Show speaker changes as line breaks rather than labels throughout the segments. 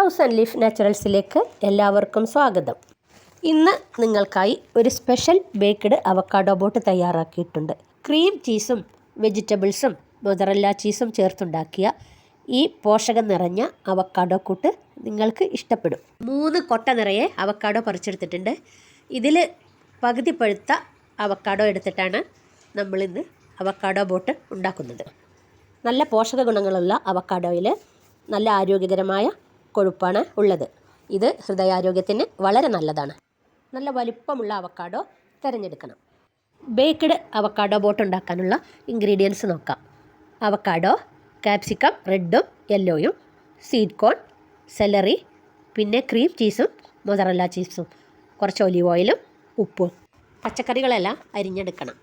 Thousand leaf നാച്ചുറൽസിലേക്ക് എല്ലാവർക്കും സ്വാഗതം. ഇന്ന് നിങ്ങൾക്കായി ഒരു സ്പെഷ്യൽ ബേക്ക്ഡ് അവക്കാഡോ ബോട്ട് തയ്യാറാക്കിയിട്ടുണ്ട്. ക്രീം ചീസും വെജിറ്റബിൾസും മൊതറല്ല ചീസും ചേർത്തുണ്ടാക്കിയ ഈ പോഷകം നിറഞ്ഞ അവക്കാഡോ കൂട്ട് നിങ്ങൾക്ക് ഇഷ്ടപ്പെടും. മൂന്ന് കൊട്ട നിറയെ അവക്കാഡോ പറിച്ചെടുത്തിട്ടുണ്ട്. ഇതിൽ പകുതി പഴുത്ത അവക്കാഡോ എടുത്തിട്ടാണ് നമ്മളിന്ന് അവക്കാഡോ ബോട്ട് ഉണ്ടാക്കുന്നത്. നല്ല പോഷക ഗുണങ്ങളുള്ള അവക്കാഡോയിൽ നല്ല ആരോഗ്യകരമായ കൊഴുപ്പാണ് ഉള്ളത്. ഇത് ഹൃദയാരോഗ്യത്തിന് വളരെ നല്ലതാണ്. നല്ല വലിപ്പമുള്ള അവക്കാഡോ തിരഞ്ഞെടുക്കണം. ബേക്ക്ഡ് അവക്കാഡോ ബോട്ട് ഉണ്ടാക്കാനുള്ള ഇൻഗ്രീഡിയൻസ് നോക്കാം. അവക്കാഡോ കാപ്സിക്കം റെഡും യെല്ലോയും സീഡ് കോൺ സെലറി പിന്നെ ക്രീം ചീസും മൊസറല്ല ചീസും കുറച്ച് ഒലിവ് ഓയിലും ഉപ്പും. പച്ചക്കറികളെല്ലാം അരിഞ്ഞെടുക്കണം.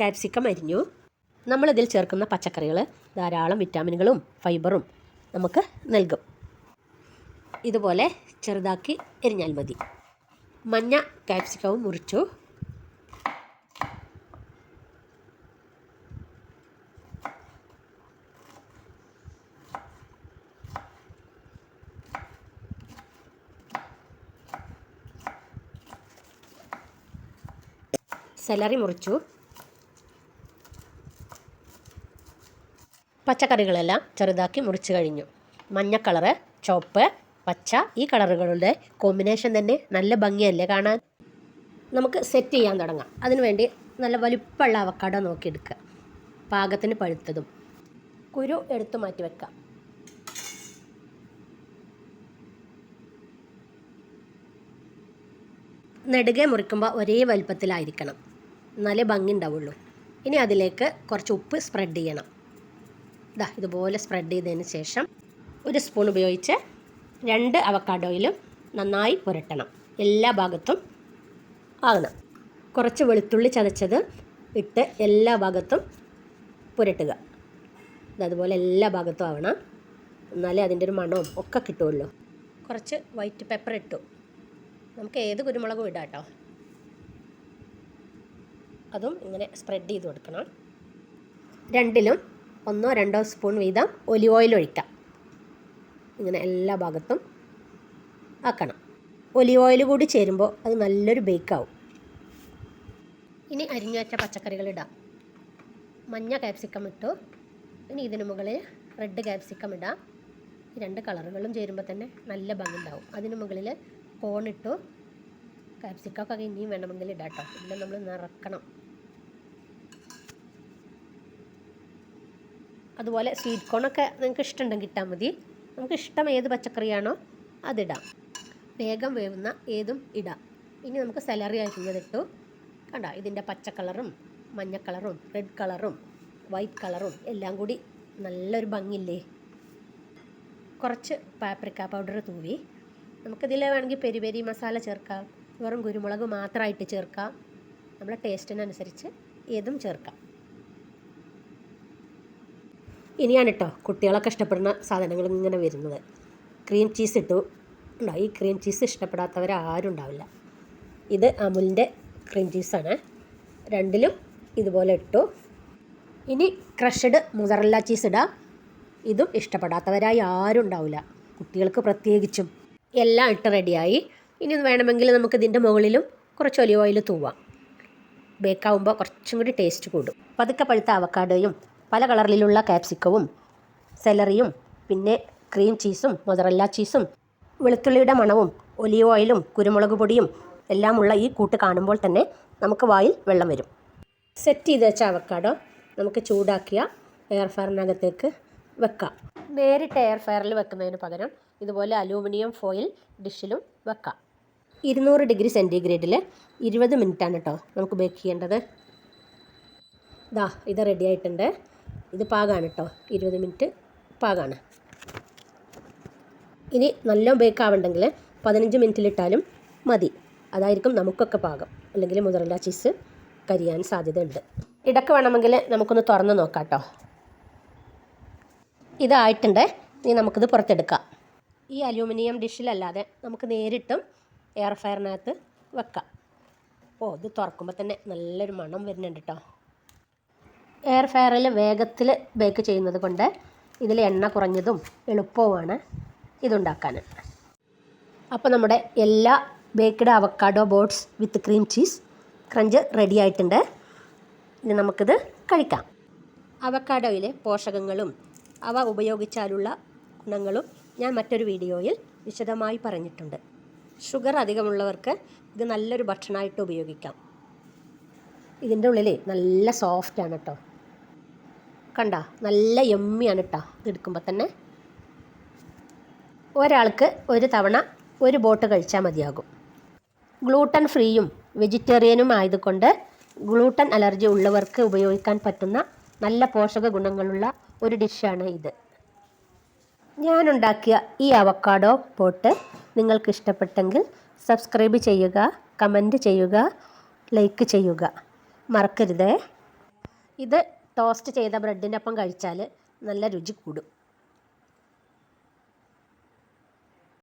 കാപ്സിക്കം അരിഞ്ഞു. നമ്മളിതിൽ ചേർക്കുന്ന പച്ചക്കറികൾ ധാരാളം വിറ്റാമിനുകളും ഫൈബറും നമുക്ക് നൽകും. ഇതുപോലെ ചെറുതാക്കി എരിഞ്ഞാൽ മതി. മഞ്ഞ കാപ്സിക്കവും മുറിച്ചു. സെലറി മുറിച്ചു. പച്ചക്കറികളെല്ലാം ചെറുതാക്കി മുറിച്ച് കഴിഞ്ഞു. മഞ്ഞ കളറ് ചുവപ്പ്. പച്ച ഈ കളറുകളുടെ കോമ്പിനേഷൻ തന്നെ നല്ല ഭംഗിയല്ലേ കാണാൻ? നമുക്ക് സെറ്റ് ചെയ്യാൻ തുടങ്ങാം. അതിനുവേണ്ടി നല്ല വലുപ്പമുള്ള അവക്കാടോ നോക്കിയെടുക്കുക. പാകത്തിന് പഴുത്തതും. കുരു എടുത്തു മാറ്റി വെക്കാം. നെടുകെ മുറിക്കുമ്പോൾ ഒരേ വലുപ്പത്തിലായിരിക്കണം. എന്നാലേ ഭംഗി ഉണ്ടാവുള്ളൂ. ഇനി അതിലേക്ക് കുറച്ച് ഉപ്പ് സ്പ്രെഡ് ചെയ്യണം. ഇതാ ഇതുപോലെ സ്പ്രെഡ് ചെയ്തതിന് ശേഷം ഒരു സ്പൂൺ ഉപയോഗിച്ച് രണ്ട് അവക്കാഡോയിലും നന്നായി പുരട്ടണം. എല്ലാ ഭാഗത്തും ആകണം. കുറച്ച് വെളുത്തുള്ളി ചതച്ചത് ഇട്ട് എല്ലാ ഭാഗത്തും പുരട്ടുക. അതുപോലെ എല്ലാ ഭാഗത്തും ആവണം. എന്നാലേ അതിന്റെ ഒരു മണവും ഒക്കെ കിട്ടുമല്ലോ കുറച്ച് വൈറ്റ് പെപ്പർ ഇട്ടു. നമുക്ക് ഏത് കുരുമുളകും ഇടാം കേട്ടോ. അതും ഇങ്ങനെ സ്പ്രെഡ് ചെയ്ത് കൊടുക്കണം. രണ്ടിലും ഒന്നോ രണ്ടോ സ്പൂൺ വീതം ഒലിവ് ഓയിൽ ഒഴിക്കാം. ഇങ്ങനെ എല്ലാ ഭാഗത്തും ആക്കണം. ഒലിവ് ഓയിൽ കൂടി ചേരുമ്പോൾ അത് നല്ലൊരു ബേക്കാവും. ഇനി അരിഞ്ഞു വെച്ച പച്ചക്കറികൾ ഇടാം. മഞ്ഞ ക്യാപ്സിക്കം ഇട്ടു. ഇനി ഇതിന് മുകളിൽ റെഡ് ക്യാപ്സിക്കം ഇടാം. ഈ രണ്ട് കളറുകളും ചേരുമ്പോൾ തന്നെ നല്ല ഭംഗി ഉണ്ടാവും അതിന് മുകളിൽ കോണിട്ടു ക്യാപ്സിക്കൊക്കെ ഇനിയും വേണമെങ്കിൽ ഇടാം കേട്ടോ എല്ലാം നമ്മൾ നിറക്കണം. അതുപോലെ സ്വീറ്റ് കോണൊക്കെ നിങ്ങൾക്ക് ഇഷ്ടമുണ്ടെങ്കിൽ ഇട്ടാൽ മതി. നമുക്ക് ഇഷ്ടം ഏത് പച്ചക്കറിയാണോ അതിടാം. വേഗം വേവുന്ന ഏതും ഇടാം. ഇനി നമുക്ക് സെലറി അരിഞ്ഞതിട്ടു കണ്ട? ഇതിന്റെ പച്ചക്കളറും കളറും മഞ്ഞ കളറും റെഡ് കളറും വൈറ്റ് കളറും എല്ലാം കൂടി നല്ലൊരു ഭംഗില്ലേ കുറച്ച് പാപ്രിക്ക പൗഡർ തൂവി. നമുക്കിതിൽ വേണമെങ്കിൽ പെരി പെരി മസാല ചേർക്കാം. വെറും കുരുമുളക് മാത്രമായിട്ട് ചേർക്കാം. നമ്മുടെ ടേസ്റ്റിനനുസരിച്ച് ഏതും ചേർക്കാം. ഇനിയാണ് കേട്ടോ കുട്ടികളൊക്കെ ഇഷ്ടപ്പെടുന്ന സാധനങ്ങൾ ഇങ്ങനെ വരുന്നത്. ക്രീം ചീസ് ഇട്ടു. ഉണ്ടോ? ഈ ക്രീം ചീസ് ഇഷ്ടപ്പെടാത്തവർ ആരും ഉണ്ടാവില്ല. ഇത് അമുലിന്റെ ക്രീം ചീസാണ് രണ്ടിലും ഇതുപോലെ ഇട്ടു. ഇനി ക്രഷഡ് മുസറല്ല ചീസ് ഇടാം. ഇതും ഇഷ്ടപ്പെടാത്തവരായി ആരും ഉണ്ടാവില്ല. കുട്ടികൾക്ക് പ്രത്യേകിച്ചും എല്ലാം ഇട്ട് റെഡിയായി ഇനി വേണമെങ്കിൽ നമുക്ക് ഇതിന്റെ മുകളിലും കുറച്ച് ഒലിവ് ഓയിൽ തൂവാം. ബേക്കാവുമ്പോൾ കുറച്ചും കൂടി ടേസ്റ്റ് കൂടും. പതുക്കെ പഴുത്ത അവക്കാഡോയും പല കളറിലുള്ള കാപ്സിക്കവും സെലറിയും പിന്നെ ക്രീം ചീസും മൊതറല്ല ചീസും വെളുത്തുള്ളിയുടെ മണവും ഒലിവ് ഓയിലും കുരുമുളക് പൊടിയും എല്ലാമുള്ള ഈ കൂട്ട് കാണുമ്പോൾ തന്നെ നമുക്ക് വായിൽ വെള്ളം വരും. സെറ്റ് ചെയ്ത് വെച്ച അവക്കാഡോ നമുക്ക് ചൂടാക്കിയ എയർ ഫയറിനകത്തേക്ക് വെക്കാം. നേരിട്ട് എയർ ഫയറിൽ വെക്കുന്നതിന് പകരം ഇതുപോലെ അലൂമിനിയം ഫോയിൽ ഡിഷിലും വെക്കാം. ഇരുന്നൂറ് ഡിഗ്രി സെന്റിഗ്രേഡിൽ ഇരുപത് മിനിറ്റാണ് കേട്ടോ നമുക്ക് ബേക്ക് ചെയ്യേണ്ടത്. ഇതാ ഇത് റെഡി ആയിട്ടുണ്ട്. ഇത് പാകമാണ് കേട്ടോ. ഇരുപത് മിനിറ്റ് പാകമാണ് ഇനി നല്ല ബേക്ക് ആവണ്ടെങ്കിൽ പതിനഞ്ച് മിനിറ്റിലിട്ടാലും മതി. അതായിരിക്കും നമുക്കൊക്കെ പാകം. അല്ലെങ്കിൽ മുതറല്ല ചീസ് കരിയാൻ സാധ്യതയുണ്ട്. ഇടയ്ക്ക് വേണമെങ്കിൽ നമുക്കൊന്ന് തുറന്ന് നോക്കാം കേട്ടോ. ഇതായിട്ടുണ്ട്. ഇനി നമുക്കിത് പുറത്തെടുക്കാം. ഈ അലൂമിനിയം ഡിഷിലല്ലാതെ നമുക്ക് നേരിട്ടും എയർ ഫയറിനകത്ത് വെക്കാം. ഓ ഇത് തുറക്കുമ്പോൾ തന്നെ നല്ലൊരു മണം വരുന്നുണ്ട് കേട്ടോ. എയർ ഫയറിൽ വേഗത്തിൽ ബേക്ക് ചെയ്യുന്നത് കൊണ്ട് ഇതിൽ എണ്ണ കുറഞ്ഞതും എളുപ്പവുമാണ് ഇതുണ്ടാക്കാൻ അപ്പോൾ നമ്മുടെ എല്ലാ baked avocado boats with cream cheese crunch ready ആയിട്ടുണ്ട്. ഇനി നമുക്കിത് കഴിക്കാം. അവക്കാഡോയിലെ പോഷകങ്ങളും അവ ഉപയോഗിച്ചാലുള്ള ഗുണങ്ങളും ഞാൻ മറ്റൊരു വീഡിയോയിൽ വിശദമായി പറഞ്ഞിട്ടുണ്ട്. ഷുഗർ അധികമുള്ളവർക്ക് ഇത് നല്ലൊരു ഭക്ഷണമായിട്ട് ഉപയോഗിക്കാം. ഇതിന്റെ ഉള്ളിൽ നല്ല സോഫ്റ്റാണ് കേട്ടോ കണ്ട? നല്ല എമ്മിയാണ് കേട്ടോ ഇത് എടുക്കുമ്പോൾ തന്നെ. ഒരാൾക്ക് ഒരു തവണ ഒരു ബോട്ട് കഴിച്ചാൽ മതിയാകും. ഗ്ലൂട്ടൻ ഫ്രീയും വെജിറ്റേറിയനും ആയതുകൊണ്ട് ഗ്ലൂട്ടൻ അലർജി ഉള്ളവർക്ക് ഉപയോഗിക്കാൻ പറ്റുന്ന നല്ല പോഷക ഗുണങ്ങളുള്ള ഒരു ഡിഷാണ് ഇത്. ഞാനുണ്ടാക്കിയ ഈ അവക്കാഡോ പോട്ട് നിങ്ങൾക്ക് ഇഷ്ടപ്പെട്ടെങ്കിൽ സബ്സ്ക്രൈബ് ചെയ്യുക കമന്റ് ചെയ്യുക ലൈക്ക് ചെയ്യുക. മറക്കരുതേ. ഇത് ടോസ്റ്റ് ചെയ്ത ബ്രെഡിന്റെ ഒപ്പം കഴിച്ചാൽ നല്ല രുചി കൂടും.